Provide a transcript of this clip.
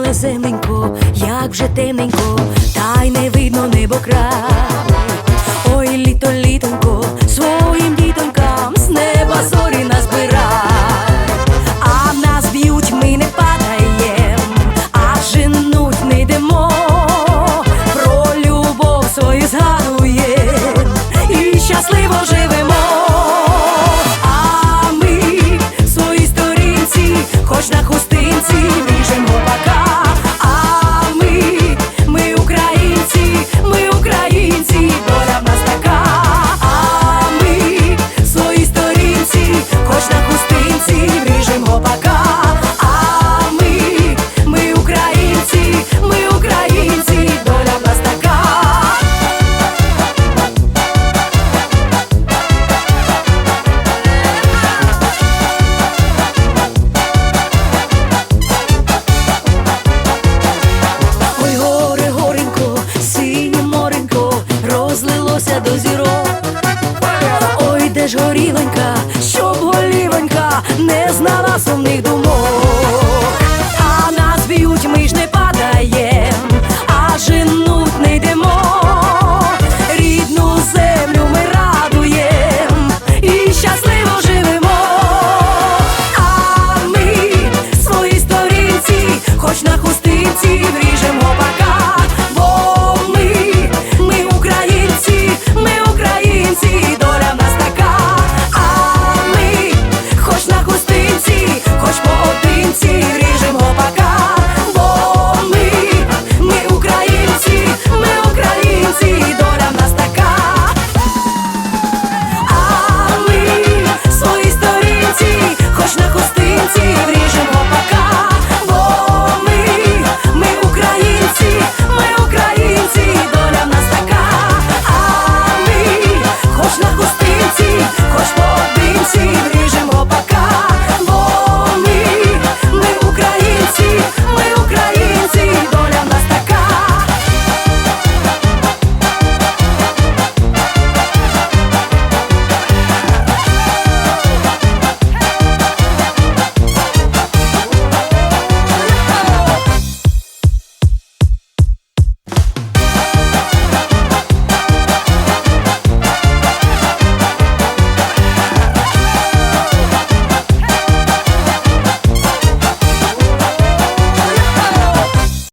лезененько, як же темненько, та й не видно небо край. Ой, літо літонько. піднялося до зірок. Ой, де ж горілонька, щоб голівонька, не знала сумних думок.